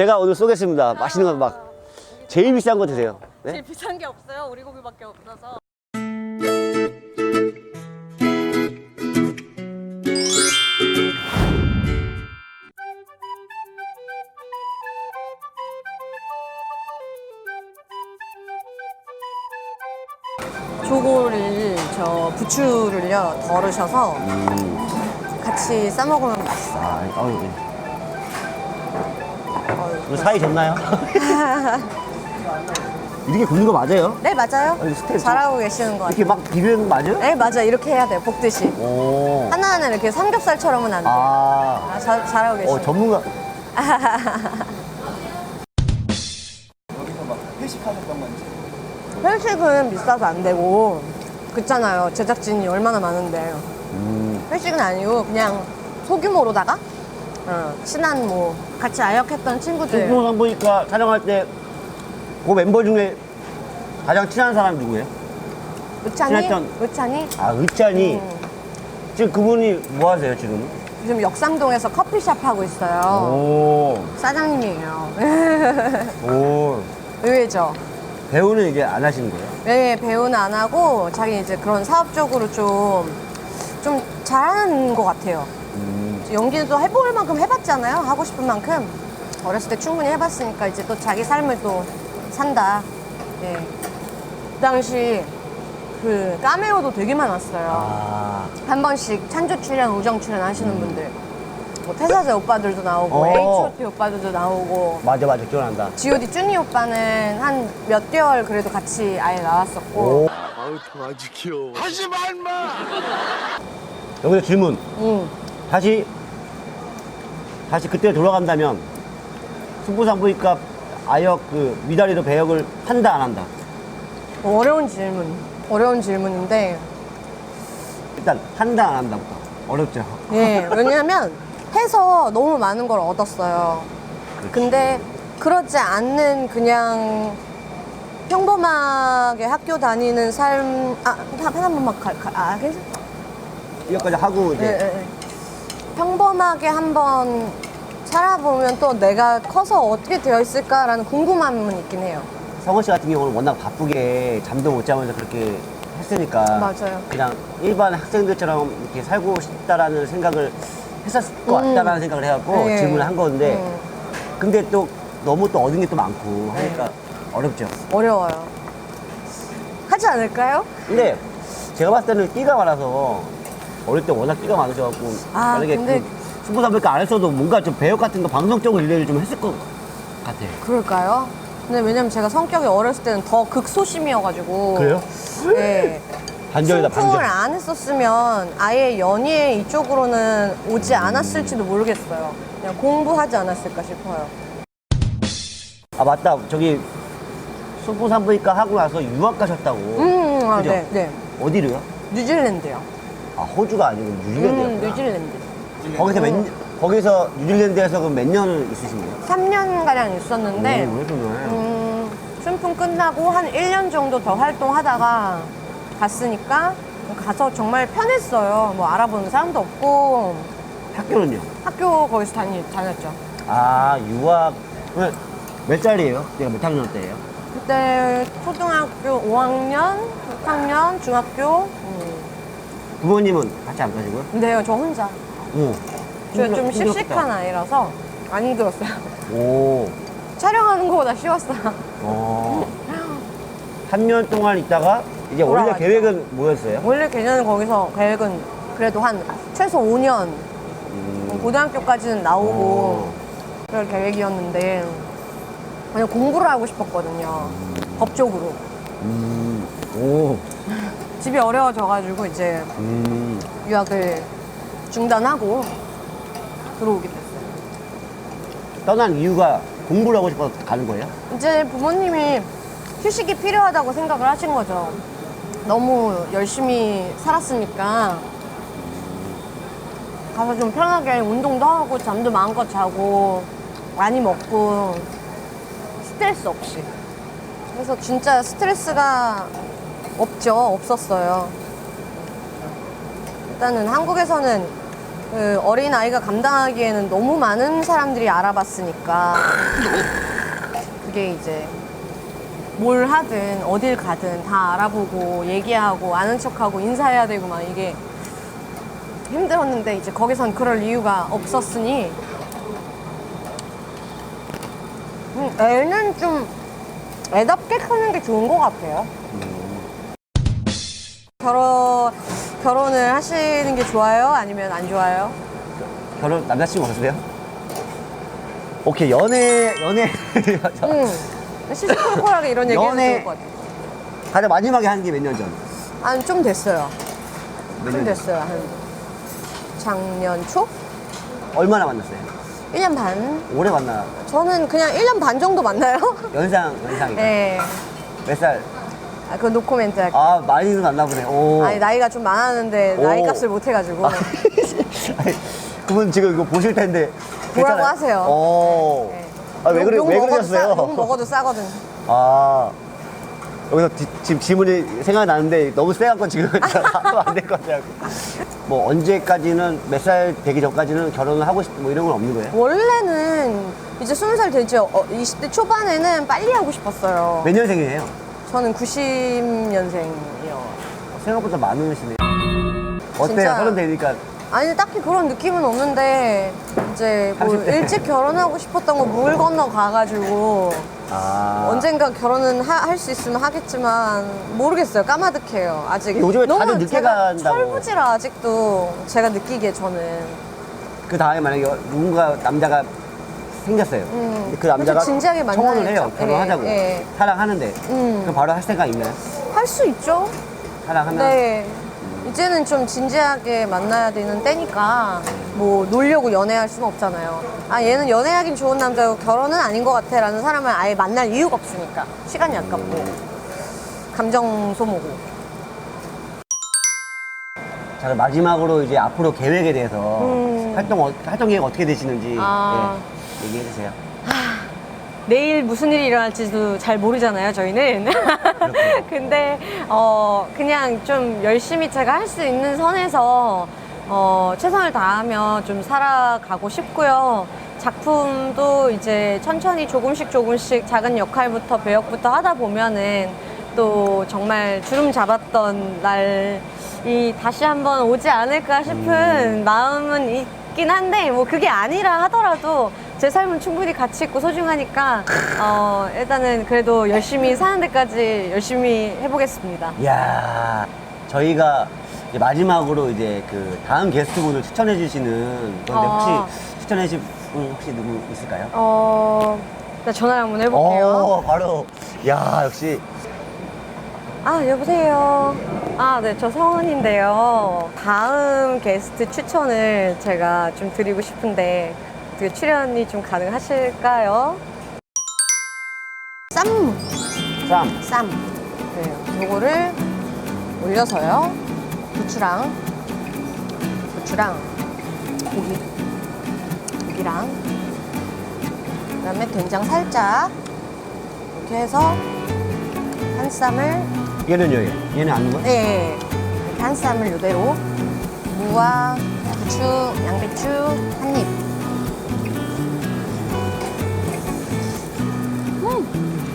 제가 오늘 쏘겠습니다. 맛있는 거 막 제일 비싼 거 드세요. 네? 제일 비싼 게 없어요. 오리고기밖에 없어서. 조고를 저 부추를요 덜으셔서 같이 싸 먹으면 맛있어요. 아, 아유, 예. 오늘 사이 좋나요? 이렇게 굽는 거 맞아요? 네 맞아요. 아니, 스텝 잘하고 계시는 것 이렇게 같아요. 막 비비는 거 맞아요? 네 맞아 요 이렇게 해야 돼요 볶듯이 오. 하나하나 이렇게 삼겹살처럼은 안 돼요. 아. 아, 잘, 잘하고 계시네요. 어, 전문가. 회식은 비싸서 안 되고 그렇잖아요 제작진이 얼마나 많은데 음. 회식은 아니고 그냥 소규모로다가 어, 친한 뭐 같이 아역했던 친구들 승부상 보니까 촬영할 때 그 멤버 중에 가장 친한 사람이 누구예요? 의찬이 친했던- 의찬이 아, 의찬이. 음. 지금 그분이 뭐 하세요, 지금? 지금 역삼동에서 커피숍 하고 있어요 오. 사장님이에요 오. 의외죠 배우는 이제 안 하시는 거예요? 네 배우는 안 하고 자기 이제 그런 사업적으로 좀 좀 잘하는 것 같아요 음. 연기는 또 해볼 만큼 해봤잖아요. 하고 싶은 만큼. 어렸을 때 충분히 해봤으니까 이제 또 자기 삶을 또 산다. 네. 그 당시 그 까메오도 되게 많았어요. 아. 한 번씩 찬조 출연, 우정 출연 하시는 분들. 뭐 태사자 오빠들도 나오고, 어. H.O.T 오빠들도 나오고, 맞아, 맞아. 기억난다. G.O.D 쭈니 오빠는 한 몇 개월 그래도 같이 아예 나왔었고. 오. 아우 아주 귀여워. 여기서 질문. 음. 다시, 다시 그때 돌아간다면, 승부상 보니까 아역 그 미다리도 배역을 한다, 안 한다? 어려운 질문. 어려운 질문인데, 일단, 한다, 안 한다부터. 어렵죠. 예, 왜냐면 해서 너무 많은 걸 얻었어요. 근데 그렇지 않는 그냥 평범하게 학교 다니는 삶, 아, 한, 한 번만 가, 가, 아, 괜찮 여기까지 하고, 이제. 예, 예, 예. 평범하게 한번 살아보면 또 내가 커서 어떻게 되어 있을까라는 궁금함은 있긴 해요. 성원 씨 같은 경우는 워낙 바쁘게 잠도 못 자면서 그렇게 했으니까 맞아요. 그냥 일반 학생들처럼 이렇게 살고 싶다라는 생각을 했었을 것 음. 같다라는 생각을 해갖고 네. 질문을 한 건데 음, 근데 또 너무 또 얻은 게 또 많고 하니까 네. 어렵죠. 어려워요. 하지 않을까요? 근데 제가 봤을 때는 끼가 많아서 어릴 때 워낙 끼가 많으셔갖고 아, 만약에 근데- 그 승부사니까 안 했어도 뭔가 좀 배역 같은 거 방송적으로 일을 좀 했을 것 같아요. 그럴까요? 근데 왜냐면 제가 성격이 어렸을 때는 더 극소심이어가지고. 그래요? 네. 반전이다 승풍을 반전. 안 했었으면 아예 연예 이쪽으로는 오지 않았을지도 모르겠어요. 그냥 공부하지 않았을까 싶어요. 아 맞다 저기 승부산부니까 하고 나서 유학 가셨다고. 음, 아, 그죠? 네, 네. 어디로요? 뉴질랜드요. 아 호주가 아니고 음, 뉴질랜드였구나. 뉴질랜드. 거기서 몇 년- 거기서 뉴질랜드에서 그럼 몇 년을 있으신 거예요? 3년가량 있었는데, 오, 왜 그러네. 음, 순풍 끝나고 한 1년 정도 더 활동하다가 갔으니까 가서 정말 편했어요. 뭐 알아보는 사람도 없고, 학교는요? 학교 거기서 다니, 다녔죠. 아 유학 왜- 몇 살이에요? 내가 몇 학년 때예요? 그때 초등학교 5학년, 6학년, 중학교. 음. 부모님은 같이 안 가시고요? 근데요, 저 혼자. 오. 제가 힘들- 좀 힘들었겠다. 씩씩한 아이라서 안 힘들었어요. 오. 촬영하는 거보다 쉬웠어요. 어. 3년 동안 있다가 이제 원래 돌아왔죠. 계획은 뭐였어요? 원래 걔는 거기서 계획은 그래도 한 최소 5년, 음. 고등학교까지는 나오고 어. 그럴 계획이었는데 그냥 공부를 하고 싶었거든요. 법 쪽으로. 음. 오. 집이 어려워져가지고 이제 음. 유학을 중단하고 들어오게 됐어요. 떠난 이유가 공부를 하고 싶어서 가는 거예요? 이제 부모님이 휴식이 필요하다고 생각을 하신 거죠. 너무 열심히 살았으니까 가서 좀 편하게 운동도 하고 잠도 마음껏 자고 많이 먹고 스트레스 없이. 그래서 진짜 스트레스가 없죠. 없었어요. 일단은 한국에서는 그 어린 아이가 감당하기에는 너무 많은 사람들이 알아봤으니까 그게 이제 뭘 하든 어딜 가든 다 알아보고 얘기하고 아는 척하고 인사해야 되고 막 이게 힘들었는데 이제 거기선 그럴 이유가 없었으니 음, 애는 좀 애답게 크는 게 좋은 것 같아요. 결혼 결혼을 하시는 게 좋아요? 아니면 안 좋아요? 결혼 남자친구 없으세요? 오케이 연애 연애 응. 시시콜콜하게 이런 얘기해도 연애- 좋을 것 같아요. 가장 마지막에 한 게 몇 년 전? 한 좀 됐어요. 몇좀 년 전? 됐어요. 한 작년 초? 얼마나 만났어요? 1년 반? 오래 만나 저는 그냥 1년 반 정도 만나요. 연상 연상이죠. 네. 몇 살? 아, 그 노코멘트 할게요. 아 많이는 안 나 보네. 오. 아니, 나이가 좀 많았는데, 오. 나이 값을 못 해가지고. 아니, 그분 지금 이거 보실 텐데. 뭐라고 괜찮아요? 하세요. 오. 네. 아, 왜, 그래, 욕 왜 먹어도 그러셨어요? 싸, 욕 먹어도 싸거든. 아. 여기서 디- 지금 질문이 생각나는데 너무 세갖고 지금 하면 안 될 것 같아요. 뭐 언제까지는 몇 살 되기 전까지는 결혼을 하고 싶고 뭐 이런 건 없는 거예요? 원래는 이제 20살 되죠. 어, 20대 초반에는 빨리 하고 싶었어요. 몇 년생이에요? 저는 90년생이요. 생각보다 많으시네요. 어때요? 진짜. 서른 되니까 아니 딱히 그런 느낌은 없는데 이제 뭐 30대. 일찍 결혼하고 싶었던 거 물 건너 가가지고 아. 언젠가 결혼은 할 수 있으면 하겠지만 모르겠어요 까마득해요 아직 요즘에 너무 다들 늦게 제가 간다고. 철부지라 아직도 제가 느끼기에 저는 그 다음에 만약에 누군가 남자가 생겼어요. 음. 근데 그 남자가 그렇죠. 진지하게 청혼을 만나야죠. 해요. 결혼하자고. 예, 예. 사랑하는데. 음. 그럼 바로 할 생각 있나요? 할 수 있죠 사랑하면? 네 이제는 좀 진지하게 만나야 되는 때니까 뭐 놀려고 연애할 수는 없잖아요 아 얘는 연애하긴 좋은 남자고 결혼은 아닌 것 같아 라는 사람을 아예 만날 이유가 없으니까 시간이 아깝고 감정 소모고 자, 그럼 마지막으로 이제 앞으로 계획에 대해서 음. 활동, 어- 활동 계획 어떻게 되시는지 아. 예, 얘기해 주세요. 내일 무슨 일이 일어날지도 잘 모르잖아요, 저희는. 근데, 어, 그냥 좀 열심히 제가 할 수 있는 선에서, 어, 최선을 다하며 좀 살아가고 싶고요. 작품도 이제 천천히 조금씩 조금씩 작은 역할부터 배역부터 하다 보면은 또 정말 주름 잡았던 날이 다시 한번 오지 않을까 싶은 마음은 있긴 한데 뭐 그게 아니라 하더라도 제 삶은 충분히 가치 있고 소중하니까 어 일단은 그래도 열심히 사는 데까지 열심히 해보겠습니다. 이야, 저희가 이제 마지막으로 이제 그 다음 게스트분을 추천해 주시는 건데 아. 혹시 추천해 주실 분 혹시 누구 있을까요? 어, 나 전화 한번 해볼게요. 오, 바로. 야, 역시. 아, 여보세요. 아, 네, 저 성은인데요. 다음 게스트 추천을 제가 좀 드리고 싶은데, 어떻게 출연이 좀 가능하실까요? 쌈! 쌈. 쌈. 네, 요거를 올려서요. 부추랑, 부추랑, 고기, 고기랑, 그 다음에 된장 살짝, 이렇게 해서 한 쌈을 얘는요, 얘? 얘는 안 넣어? 네. 이렇게 한 쌈을 이대로 무와 부추, 양배추 한 입. Uhul!